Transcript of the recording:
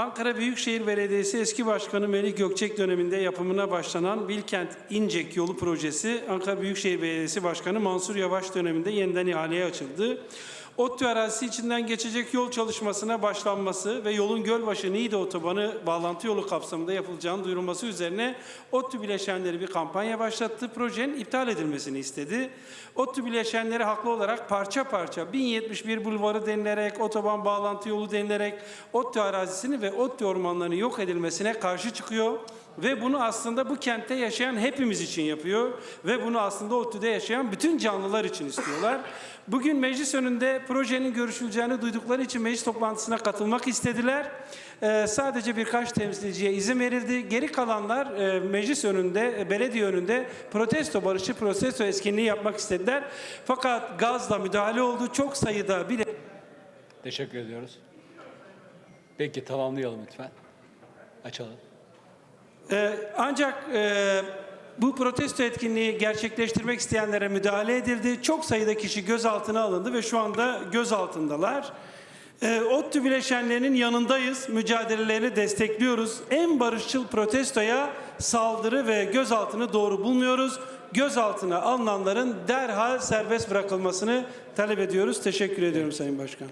Ankara Büyükşehir Belediyesi eski başkanı Melih Gökçek döneminde yapımına başlanan Bilkent İncek yolu projesi Ankara Büyükşehir Belediyesi Başkanı Mansur Yavaş döneminde yeniden ihaleye açıldı. ODTÜ arazisi içinden geçecek yol çalışmasına başlanması ve yolun Gölbaşı Niğde otobanı bağlantı yolu kapsamında yapılacağını duyurulması üzerine ODTÜ bileşenleri bir kampanya başlattı. Projenin iptal edilmesini istedi. ODTÜ bileşenleri haklı olarak parça parça 1071 bulvarı denilerek, otoban bağlantı yolu denilerek ODTÜ arazisini ve ODTÜ ormanlarının yok edilmesine karşı çıkıyor. Ve bunu aslında bu kentte yaşayan hepimiz için yapıyor. Ve bunu aslında ODTÜ'de yaşayan bütün canlılar için istiyorlar. Bugün meclis önünde projenin görüşüleceğini duydukları için meclis toplantısına katılmak istediler. Ee, sadece birkaç temsilciye izin verildi. Geri kalanlar e, meclis önünde, e, belediye önünde protesto, barışçı protesto etkinliği yapmak istediler. Fakat gazla müdahale oldu. Çok sayıda bile Teşekkür ediyoruz. Peki tamamlayalım lütfen. Açalım. Ee, ancak e, bu protesto etkinliği gerçekleştirmek isteyenlere müdahale edildi. Çok sayıda kişi gözaltına alındı ve şu anda gözaltındalar. E, ODTÜ bileşenlerinin yanındayız. Mücadelelerini destekliyoruz. En barışçıl protestoya saldırı ve gözaltını doğru bulmuyoruz. Gözaltına alınanların derhal serbest bırakılmasını talep ediyoruz. Teşekkür ediyorum Sayın Başkan.